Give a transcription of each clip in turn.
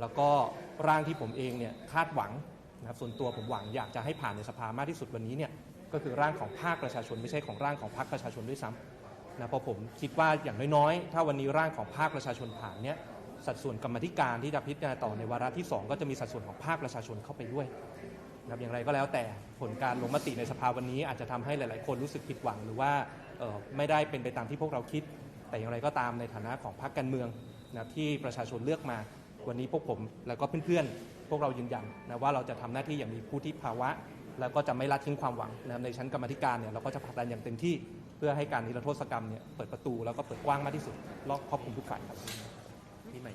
แล้วก็ร่างที่ผมเองเนี่ยคาดหวังนะครับส่วนตัวผมหวังอยากจะให้ผ่านในสภามากที่สุดวันนี้เนี่ยก็คือร่างของภาคประชาชนไม่ใช่ของร่างของพรรคประชาชนด้วยซ้ำนะเพราะผมคิดว่าอย่างน้อยๆ ถ้าวันนี้ร่างของภาคประชาชนผ่านเนี่ยสัดส่วนกรรมธิการที่จะพิจารณาต่อในวาระที่ 2 ก็จะมีสัดส่วนของภาคประชาชนเข้าไปด้วยนะครับอย่างไรก็แล้วแต่ผลการลงมติในสภาวันนี้อาจจะทำให้หลาย ๆ คนรู้สึกผิดหวังหรือว่าไม่ได้เป็นไปตามที่พวกเราคิด แต่อย่างไรก็ตามในฐานะของพรรคการเมืองนะที่ประชาชนเลือกมา วันนี้พวกผมแล้วก็เพื่อนๆ พวกเรายืนยันนะว่าเราจะทำหน้าที่อย่างมีผู้ที่ภาวะ แล้วก็จะไม่ละทิ้งความหวังนะครับในชั้นกรรมธิการเนี่ยเราก็จะผลักดันอย่างเต็มที่เพื่อให้การนิรโทษกรรมเนี่ยเปิดประตูแล้วก็เปิดกว้างมากที่สุดรอบครอบคลุมทุกฝ่ายครับนี่ใหม่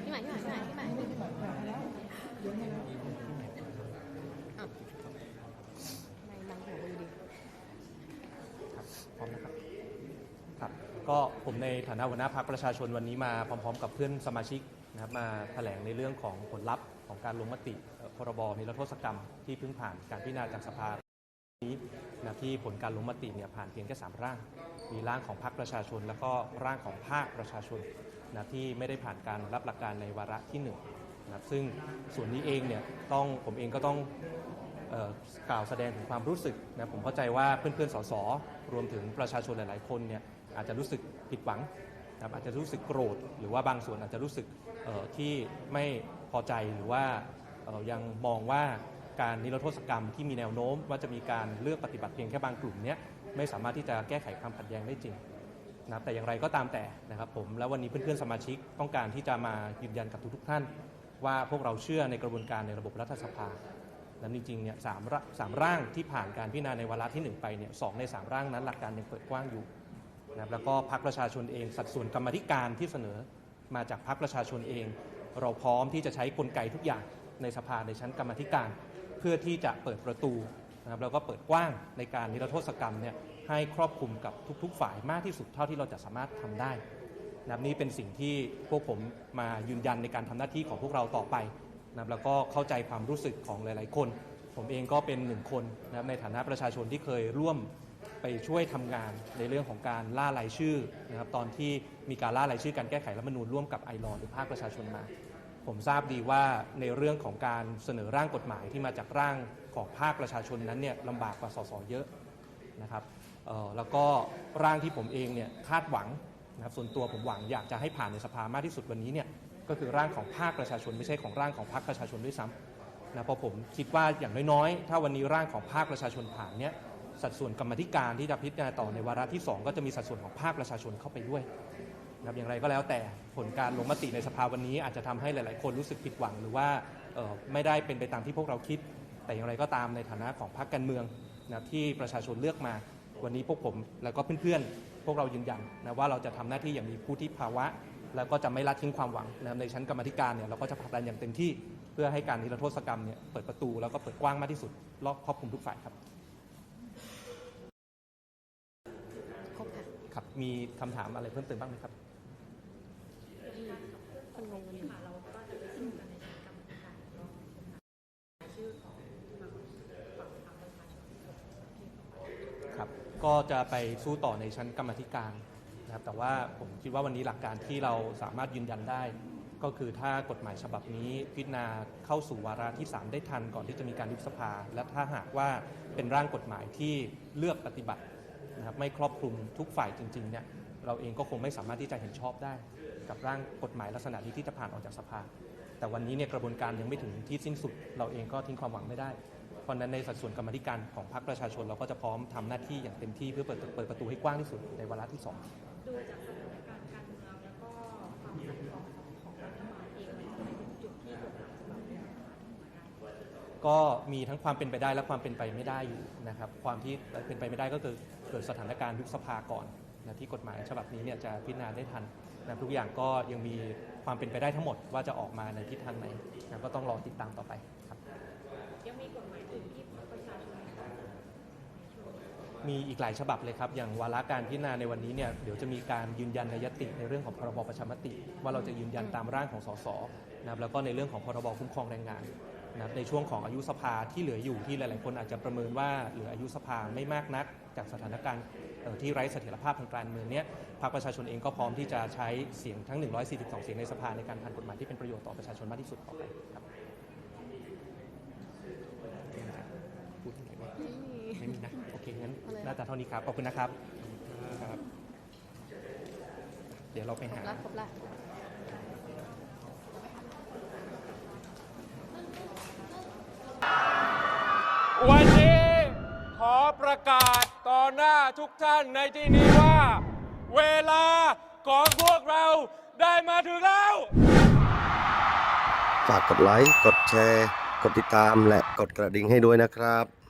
พี่ใหม่พี่ใหม่พี่ใหม่พี่ใหม่พี่ใหม่อ้าวไม่บังหัวมือดิ ครับ พร้อมนะครับครับ ก็ผมในฐานะหัวหน้าพรรคประชาชนวันนี้มาพร้อม ๆ กับเพื่อนสมาชิกนะครับมาแถลงในเรื่องของผลลัพธ์ของการลงมติพรบนิรโทษกรรมที่เพิ่งผ่านการพิจารณาจากสภานี้นะที่ผลการลงมติเนี่ยผ่านเพียงแค่สามร่าง มีร่างของพรรคประชาชน แล้วก็ร่างของภาคประชาชนนะที่ไม่ได้ผ่านการรับหลักการในวาระที่หนึ่งนะครับซึ่งส่วนนี้เองเนี่ยต้องผมเองก็ต้อง กล่าวแสดงถึงความรู้สึกนะผมเข้าใจว่าเพื่อนๆสสรวมถึงประชาชนหลาย ๆ คนเนี่ยอาจจะรู้สึกผิดหวังนะครับอาจจะรู้สึกโกรธ หรือว่าบางส่วนอาจจะรู้สึกที่ไม่พอใจหรือว่ายังมองว่าการนิรโทษกรรมที่มีแนวโน้ม ว่าจะมีการเลือกปฏิบัติเพียงแค่บางกลุ่มเนี้ยไม่สามารถที่จะแก้ไขความขัดแย้งได้จริงนะครับแต่อย่างไรก็ตามแต่นะครับผมแล้ววันนี้เพื่อนๆสมาชิกต้องการที่จะมายืนยันกับทุกๆท่าน ว่าพวกเราเชื่อในกระบวนการในระบบรัฐสภา และจริงๆเนี่ยสามร่าสามร่างที่ผ่านการพิจารณาในวาระที่หนึ่งไปเนี่ยสองในสามร่างนั้นหลักการยังเปิดกว้างอยู่นะครับแล้วก็พรรคประชาชนเองสัดส่วนกรรมธิการที่เสนอมาจากพรรคประชาชนเอง เราพร้อมที่จะใช้กลไกทุกอย่างในสภาในชั้นกรรมธิการ เพื่อที่จะเปิดประตูนะครับแล้วก็เปิดกว้างในการนิรโทษกรรมเนี่ยให้ครอบคลุมกับทุก ๆ ฝ่ายมากที่สุดเท่าที่เราจะสามารถทำได้นะครับนี่เป็นสิ่งที่พวกผมมายืนยันในการทำหน้าที่ของพวกเราต่อไป นะครับแล้วก็เข้าใจความรู้สึกของหลาย ๆ คน ผมเองก็เป็นหนึ่งคนนะครับในฐานะประชาชนที่เคยร่วมไปช่วยทำงานในเรื่องของการล่ารายชื่อนะครับตอนที่มีการล่ารายชื่อการแก้ไขรัฐธรรมนูญร่วมกับไอรอนหรือภาคประชาชนมา ผมทราบดีว่าในเรื่องของการเสนอร่างกฎหมายที่มาจากร่างของภาคประชาชนนั้นเนี่ยลำบากกว่าสสเยอะนะครับแล้วก็ร่างที่ผมเองเนี่ยคาดหวังนะครับส่วนตัวผมหวังอยากจะให้ผ่านในสภามากที่สุดวันนี้เนี่ย ก็คือร่างของภาคประชาชนไม่ใช่ของร่างของพรรคประชาชนด้วยซ้ำนะเพราะผมคิดว่าอย่างน้อยๆ ถ้าวันนี้ร่างของภาคประชาชนผ่านเนี่ยสัดส่วนกรรมธิการที่จะพิจารณาต่อในวาระที่ 2 ก็จะมีสัดส่วนของภาคประชาชนเข้าไปด้วยนะครับอย่างไรก็แล้วแต่ผลการลงมติในสภาวันนี้อาจจะทำให้หลาย ๆ คนรู้สึกผิดหวัง หรือว่าไม่ได้เป็นไปตามที่พวกเราคิด แต่อย่างไรก็ตามในฐานะของพรรคการเมืองนะที่ประชาชนเลือกมาวันนี้พวกผมแล้วก็เพื่อนๆ พวกเรายืนยันนะว่าเราจะทำหน้าที่อย่างมีผู้ที่ภาวะ แล้วก็จะไม่ละทิ้งความหวังนะครับในชั้นกรรมาธิการเนี่ยเราก็จะผลักดันอย่างเต็มที่ เพื่อให้การนิรโทษกรรมเนี่ยเปิดประตูแล้วก็เปิดกว้างมากที่สุดรอบครอบคลุมทุกฝ่ายครับครบค่ะครับมีคำถามอะไรเพิ่มเติมบ้างไหมครับคนงงกันอยู่เราก็จะไปสู้กันในชั้นกรรมธิการเนาะชื่อของฝั่งฝั่งพรรคประชาชนครับ ก็จะไปสู้ต่อในชั้นกรรมาธิการ นะครับ แต่ว่าผมคิดว่าวันนี้หลักการที่เราสามารถยืนยันได้ ก็คือถ้ากฎหมายฉบับนี้พิจารณาเข้าสู่วาระที่ 3 ได้ทันก่อนที่จะมีการยุบสภา และถ้าหากว่าเป็นร่างกฎหมายที่เลือกปฏิบัตินะครับไม่ครอบคลุมทุกฝ่ายจริงๆเนี่ยเราเองก็คงไม่สามารถที่จะเห็นชอบได้ กับร่างกฎหมายลักษณะนี้ที่จะผ่านออกจากสภา แต่วันนี้เนี่ยกระบวนการยังไม่ถึงที่สิ้นสุด เราเองก็ทิ้งความหวังไม่ได้ เพราะนั้นในสัดส่วนกรรมธิการของพรรคประชาชนเราก็จะพร้อมทำหน้าที่อย่างเต็มที่เพื่อเปิดเปิดประตูให้กว้างที่สุดในวาระที่สอง ดูจากสถานการณ์การเมืองแล้วก็ความขัดแย้งของของรัฐบาลเองมันทำให้ถึงจุดที่กฎหมายฉบับนี้ก็มีทั้งความเป็นไปได้และความเป็นไปไม่ได้อยู่นะครับ ความที่เป็นไปไม่ได้ก็คือเกิดสถานการณ์ยุบสภาก่อนนะที่กฎหมายฉบับนี้เนี่ยจะพิจารณาได้ทันนะทุกอย่างก็ยังมีความเป็นไปได้ทั้งหมดว่าจะออกมาในทิศทางไหนนะก็ต้องรอติดตามต่อไปครับ ยังมีกฎหมายอื่นที่ประชาชน มีอีกหลายฉบับเลยครับ อย่างวาระการพิจารณาในวันนี้เนี่ยเดี๋ยวจะมีการยืนยันในยติในเรื่องของพรบประชามติ ว่าเราจะยืนยันตามร่างของสสนะครับแล้วก็ในเรื่องของพรบคุ้มครองแรงงานนะครับในช่วงของอายุสภาที่เหลืออยู่ที่หลาย ๆ คนอาจจะประเมินว่าเหลืออายุสภาไม่มากนัก จากสถานการณ์เอ่อที่ไร้เสถียรภาพทางการเมืองเนี้ยพรรคประชาชนเองก็พร้อมที่จะใช้เสียงทั้ง 142 เสียงในสภาในการผ่านกฎหมายที่เป็นประโยชน์ต่อประชาชนมากที่สุดต่อไปครับพูดถึงไหนไหมไม่มีไม่มีนะโอ เคงั้นเอาเลยน่าจะเท่านี้ครับ ขอบคุณนะครับครับเดี๋ยวเราไปครหาบละครบละวันนี้ขอประกาศต่อหน้าทุกท่านในที่นี้ว่า เวลาของพวกเราได้มาถึงแล้ว ฝากกดไลค์ กดแชร์ กดติดตามและกดกระดิ่งให้ด้วยนะครับ